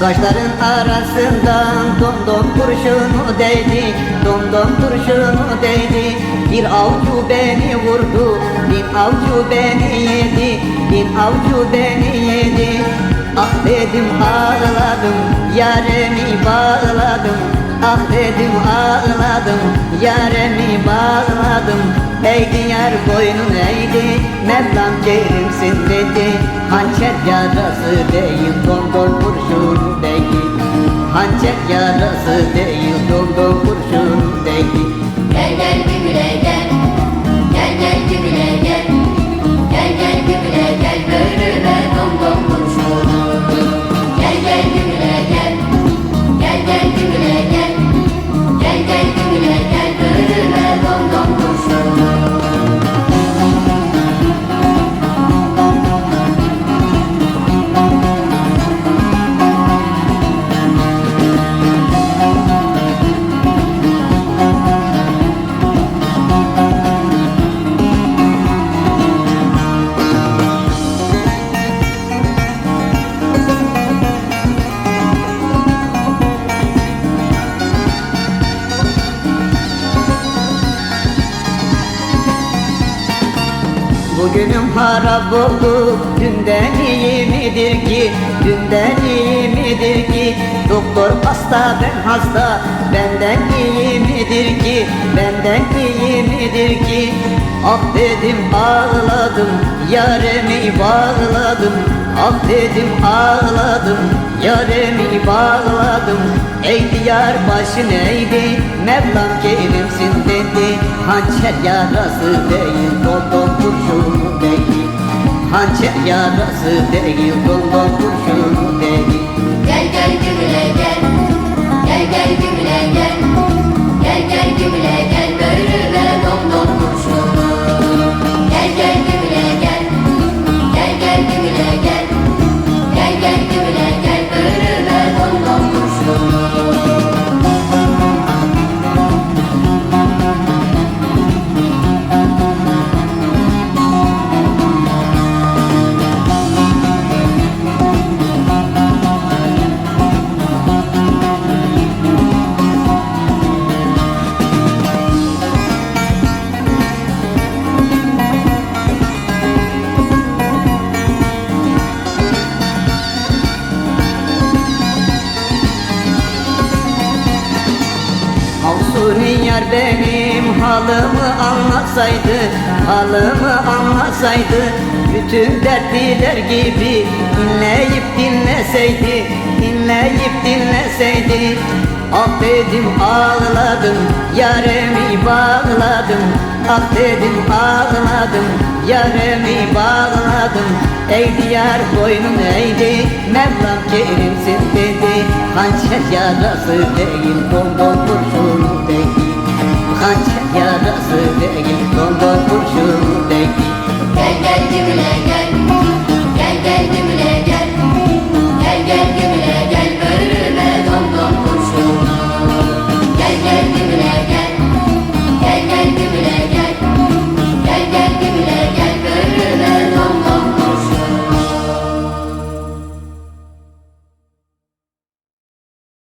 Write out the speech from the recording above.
Kaşların arasından domdom kurşunu değdi Domdom kurşunu değdi. Bir avcı beni vurdu Bin avcı beni yedi Bin avcı beni yedi. Ah dedim ağladım Yaremi bağladım Ah dedim ağladım Yaremi bağladım. Eğdi yar boynun eğdi Mevlam kerimsin dedi. Hançer yarası değil Domdom kurşunu değil. Hançer yarası değil Domdom kurşunu Bugünüm harap oldu. Dünden iyi midir ki? Dünden iyi midir ki? Doktor hasta ben hasta. Benden iyi midir ki? Benden iyi midir ki? Ah dedim ağladım. Yaremi bağladım. Ah dedim ağladım. Yaremi bağladım. Ey diyar başın eğdi. Mevlam kerimsin dedi. Hançer yarası değil kurşunu değil Hançer yarası değil Dondon kurşunu Yar benim halımı anlasaydı Halımı anlasaydı Bütün dertliler gibi dinleyip dinleseydi Dinleyip dinleseydi Ah dedim ağladım Yaremi bağladım Ah dedim ağladım Yaremi bağladım. Ey diyar boynum eğdi Mevlam kerimsin dedi Hançer yarası değil Dondon kurşunu Hançer yarası değil